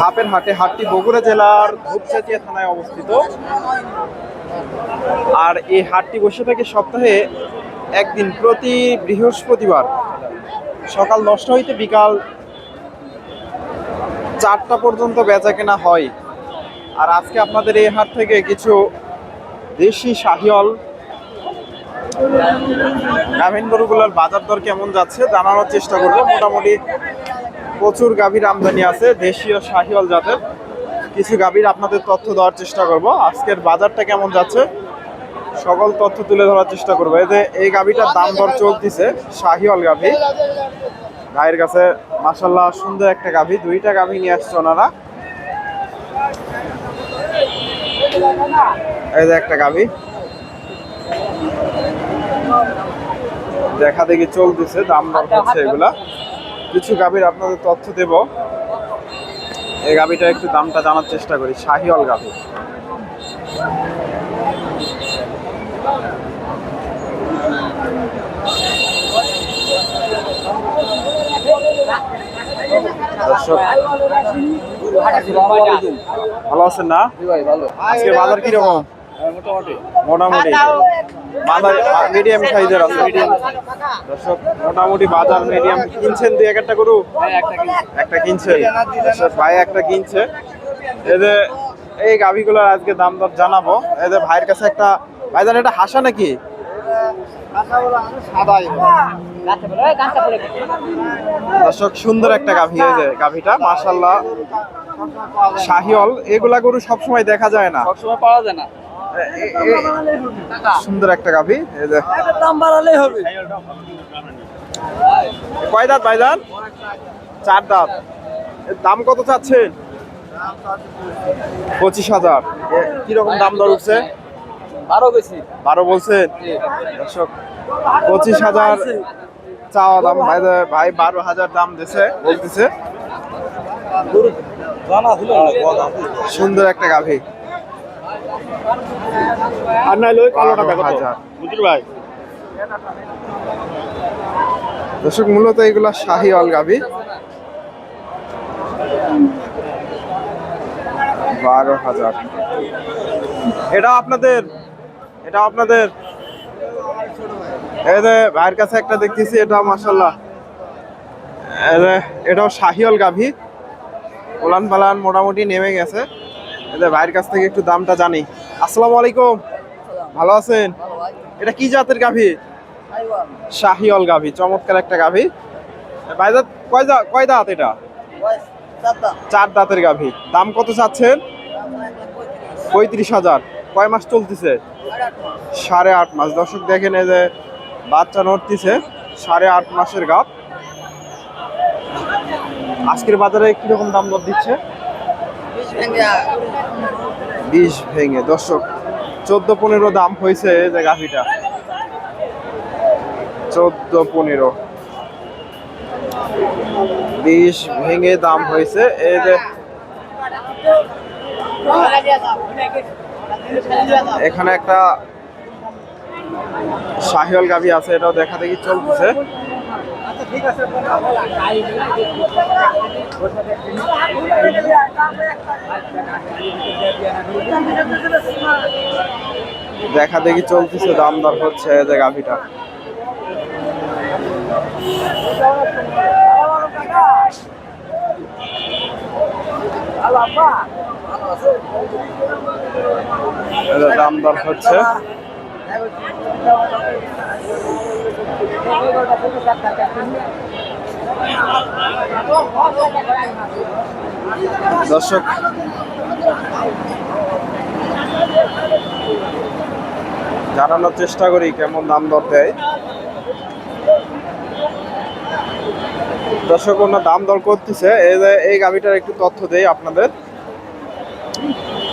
হাপের হাটে হাটটি বগুড়া জেলার ধূপচাচিয়া থানায় অবস্থিত। আর এই হাটটি বসে থাকে সপ্তাহে একদিন প্রতি বৃহস্পতিবার সকাল দশটা হইতে বিকাল চারটা পর্যন্ত বেচা কেনা হয়। আর আজকে আপনাদের এই হাট থেকে কিছু দেশি শাহিয়ল গাভীন গরুগুলোর বাজার দর কেমন যাচ্ছে জানানোর চেষ্টা করব। মোটামুটি প্রচুর গাভীর আমদানি আছে, দেশীয় শাহিওল জাতের। কিছু গাভীর আপনাদের তথ্য দেওয়ার চেষ্টা করব। আজকের বাজারটা কেমন যাচ্ছে, সকল তথ্য তুলে ধরার চেষ্টা করব। যে, এই গাভীটার দাম দর চলতেছে শাহিওল গাভী। ভাইয়ের কাছে মাসাল্লাহ সুন্দর একটা গাভী, দুইটা গাভী নিয়ে আসছে ওনারা। এই যে একটা গাভী। দেখা দেখি চলতেছে, দাম দর হচ্ছে এগুলা। কিছু গাভীর আপনাদের তথ্য দেব। এই গাভীটা একটু দামটা জানার চেষ্টা করি শাহিওল গাভী ভালো আছেন না? আজকে বাজার কীরকম? মোটামুটি। বাজার। মিডিয়াম সাইজের আছে। মিডিয়াম দর্শক মোটামুটি বাজার মিডিয়াম কিনছেন দুই এক একটা গরু? একটা কিনছেন দর্শক ভাই একটা কিনছে। এদের এই গাভিগুলোর আজকে দাম দর জানাব। এদের ভাইয়ের কাছে একটা ভাইজান এটা হাসা নাকি? দর্শক সুন্দর একটা গাভি এই যে গাভিটা। মাশাল্লাহ শাহিওল এগুলা গরু সবসময় দেখা যায় না। সবসময় পাওয়া যায় না। সুন্দর একটা গাভি দাম বাড়ালেই হবে কয় দাঁত ভাইজান? চার দাঁত। দাম কত চাচ্ছেন? পঁচিশ হাজার। কীরকম দাম দর উঠছে? আরও বেশি। বারো বলছেন? দর্শক পঁচিশ হাজার চাওয়া দাম ভাই ভাই বারো হাজার দাম দিছে বলতেছে। সুন্দর একটা গাভি। আর নাইলে ওই কালোটা দেখো বুঝলি ভাই। দর্শক মূলত এগুলা শাহি অল গাভি বারো হাজার। এটা আপনাদের এটা আপনাদের। এই যে ভাইয়ের কাছে একটা দেখতেছি এটা মাসাল্লাহ এটাও শাহিওল গাভি ওলান পালান মোটামুটি নেমে গেছে। যে ভাইয়ের কাছ থেকে একটু দামটা জানি। আসসালামু আলাইকুম। ভালো আছেন? এটা কি জাতের গাভি? শাহিওল গাভি, চমৎকার একটা গাভি। ভাই দাঁত কয় কয় দাঁত এটা? চার দাঁতের গাভি। দাম কত চাচ্ছেন? পঁয়ত্রিশ হাজার। কয় মাস চলতেছে? সাড়ে আট মাস। দর্শক দেখেন এই যে বাচ্চা নড়তিছে, সাড়ে আট মাসের গাপ। আজকের বাজারে কীরকম দাম দর দিচ্ছে? বিষ ভেঙে। দর্শক, চোদ্দ পনেরো দাম হয়েছে যে গাভিটা। চোদ্দ পনেরো। বিষ ভেঙে দাম হয়েছে। এই যে এখানে একটা শাহিওয়াল গাভি আছে, এটাও দেখা দেখি চলতেছে। দেখা দেখি চলতেছে দাম দর হচ্ছে যে গাভিটা। দাম দর হচ্ছে। দর্শক, জানানোর চেষ্টা করি কেমন দাম দর দেয়। দর্শক, অন্য দাম দর করতেছে। এই গাভিটার একটু তথ্য দেই আপনাদের।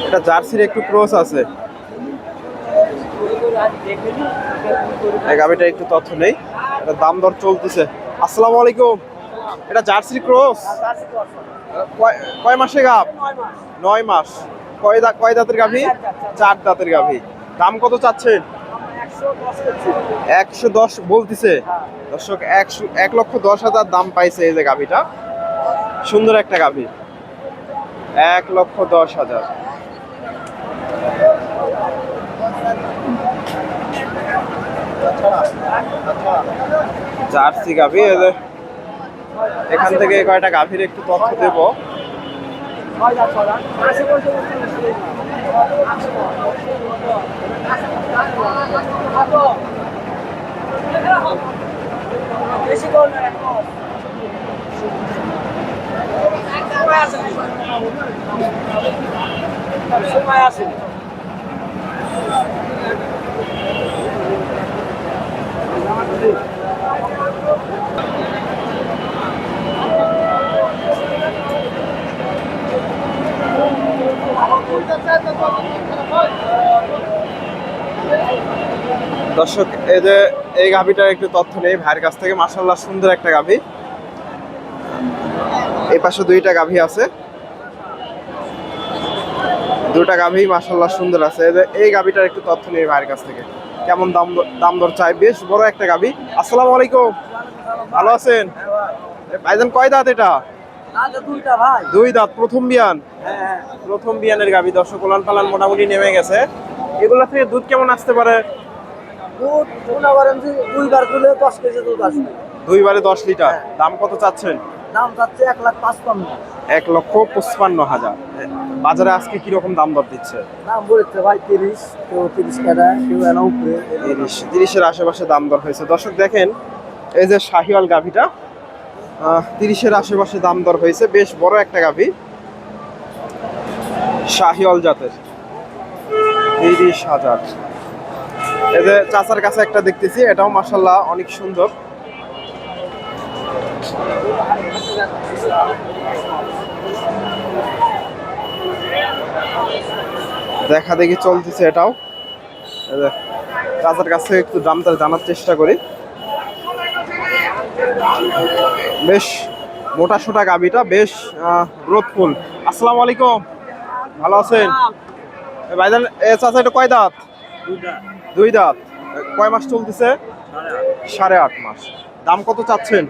এটা জার্সির একটু ক্রস আছে। গাভিটা একটু তথ্য নেই। এটা দাম দর চলতেছে। আসসালামু আলাইকুম। এটা জার্সি ক্রস? কয়- মাসে গাভ নয় মাস। কয় দা, কয় দাঁতের গাভি? চার দাঁতের গাভি। দাম কত চাচ্ছেন? একশো দশ বলতেছে। দর্শক, একশো, এক লক্ষ দশ হাজার দাম পাইছে এই যে গাভিটা। সুন্দর একটা গাভি। এক লক্ষ দশ হাজার। জার্সি গাভি এখান থেকে কয়টা গাভীর একটু তথ্য দেব। সময় দর্শক এই যে এই গাভীটার একটু তথ্য নেই ভাইয়ের কাছ থেকে। মাসাল্লাহ সুন্দর একটা গাভী। এই পাশে দুইটা গাভী আছে। দুটা গাভী মাসাল্লাহ সুন্দর আছে। এই যে এই গাভীটার একটু তথ্য নেই ভাইয়ের কাছ থেকে। কেমন দাম দাম দর চাই? বেশ বড় একটা গাভী। আসসালামু আলাইকুম। ভালো আছেন? ভাইজান কয় দাঁত এটা? দুইটা ভাই। দুই দাঁত প্রথম বিয়ান? হ্যাঁ। প্রথম বিয়ানের গাভী। দর্শক ওলান পালান মোটামুটি নেমে গেছে। এগুলা থেকে দুধ কেমন আসতে পারে? দুধ মনে করেন যে দুইবার তুলে দশ কেজি দুধ আসবে। দুইবারে দশ লিটার। দাম কত চাচ্ছেন? দাম যাচ্ছে এক লাখ পাঁচপান্ন। এক লক্ষ পঁচপান্ন হাজার। বাজারে আজকে কীরকম দাম দর দিচ্ছে? দাম বলেছে ভাই তিরিশ কেউ তিরিশ টাকা কেউ এনে উপরে। তিরিশ। তিরিশের আশেপাশে দাম দর হয়েছে। দর্শক দেখেন এই যে শাহিওয়াল গাভিটা তিরিশের আশেপাশে দাম দর হয়েছে। বেশ বড় একটা গাভি। শাহিওয়াল জাতের। তিরিশ হাজার। এই যে চাচার কাছে একটা দেখতেছি এটাও মাসাল্লাহ অনেক সুন্দর। দেখা দেখি চলতেছে এটাও। চাচার কাছে একটু দামটা জানার চেষ্টা করি। বেশ মোটা সোটা গাবিটা বেশ গ্রোথফুল আসসালামু আলাইকুম। ভালো আছেন? ভাইজান এ চাচা এটা কয় দাঁত। দুই দাঁত। কয় মাস চলতেছে? সাড়ে আট মাস। দাম কত চাচ্ছেন?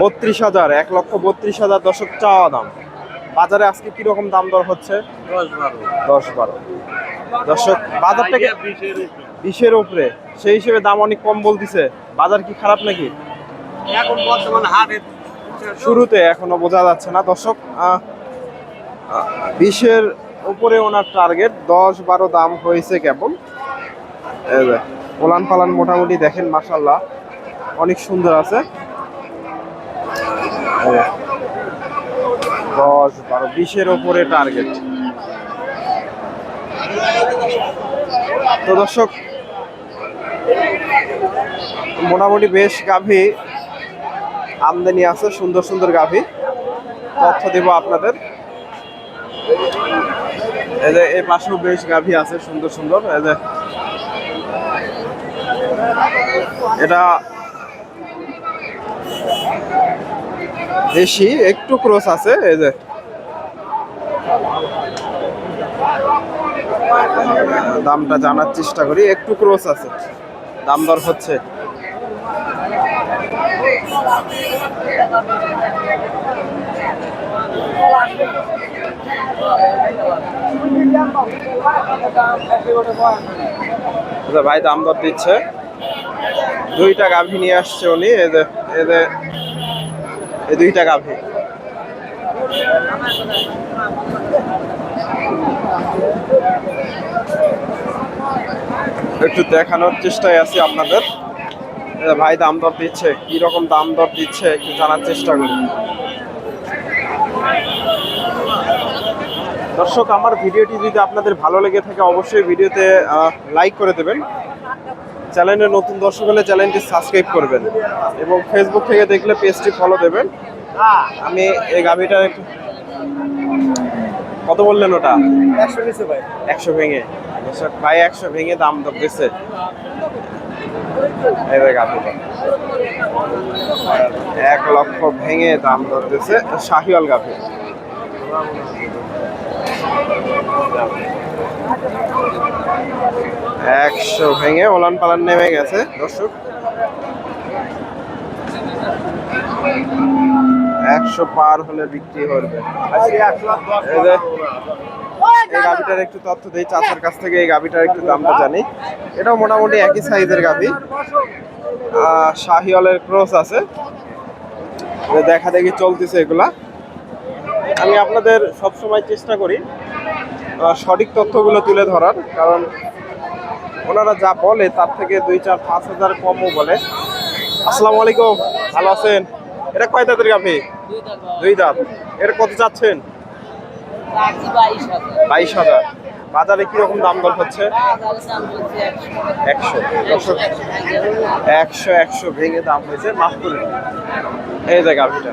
বত্রিশ হাজার। এক লক্ষ বত্রিশ হাজার দশক চাওয়া দাম। বাজারে আজকে কীরকম দাম দর হচ্ছে? দশ বারো। দর্শক বাজার থেকে বিশের উপরে। সেই হিসেবে দাম অনেক কম বলতেছে। বাজার কি খারাপ নাকি? এখন বর্তমান শুরুতে এখনও বোঝা যাচ্ছে না। দর্শক বিশের উপরে ওনার টার্গেট দশ বারো দাম হয়েছে যে, পোলান পালান মোটামুটি দেখেন মাসাল্লাহ অনেক সুন্দর আছে। দশ বারো বিশের ওপরে টার্গেট তো দর্শক মোটামুটি বেশ গাভী আমদানি আছে সুন্দর সুন্দর গাভী। তথ্য দেব আপনাদের। এই যে এই পাশেও বেশ গাভী আছে, সুন্দর সুন্দর। এই যে এটা দেশি, একটু ক্রস আছে, এই যে। দামটা জানার চেষ্টা করি, একটু ক্রস আছে। দাম দর হচ্ছে। ভাই দাম দর দিচ্ছে। দুইটা গাভী নিয়ে আসছে উনি যে, এই দুইটা গাভী। একটু দেখানোর চেষ্টায় আছি আপনাদের। ভাই দাম দর দিচ্ছে কি রকম দাম দর দিচ্ছে, একটু জানার চেষ্টা করি। দর্শক আমার ভিডিওটি যদি আপনাদের ভালো লেগে থাকে অবশ্যই ভিডিওতে লাইক করে দেবেন। চ্যানেলে নতুন দর্শক হলে চ্যানেলটি সাবস্ক্রাইব করবেন। এবং ফেসবুক থেকে দেখলে পেজটি ফলো দেবেন। আমি এই গাভিটার একটু কত বললেন ওটা? একশো নিচে ভাই। একশো ভেঙে। দর্শক ভাই একশো ভেঙে দাম যে গাভিটা। এক লক্ষ ভেঙে দাম ধরতেছে শাহিওয়াল গাভি। একশো ভেঙে ওলান পালান নেমে গেছে, দর্শক। একশো পার হলে বিক্রি করবে এই গাভিটার একটু তথ্য দিই, চাচার কাছ থেকে এই গাভিটার একটু দামটা জানি। এটাও মোটামুটি একই সাইজের গাভি। শাহিওয়ালের ক্রস আছে। দেখা দেখি চলতেছে এগুলা। আমি আপনাদের সবসময় চেষ্টা করি সঠিক তথ্যগুলো তুলে ধরার, কারণ ওনারা যা বলে তার থেকে দুই চার পাঁচ হাজার কমও বলে। আসসালামু আলাইকুম, ভালো আছেন? এটা কয় দাঁতের গাভি? দুই দাঁত। এটা কত চাচ্ছেন? বাইশ হাজার। বাজারে কীরকম দাম দর হচ্ছে? একশো। একশো একশো ভেঙে দাম হয়েছে মাফ করে এই যে গাভিটা।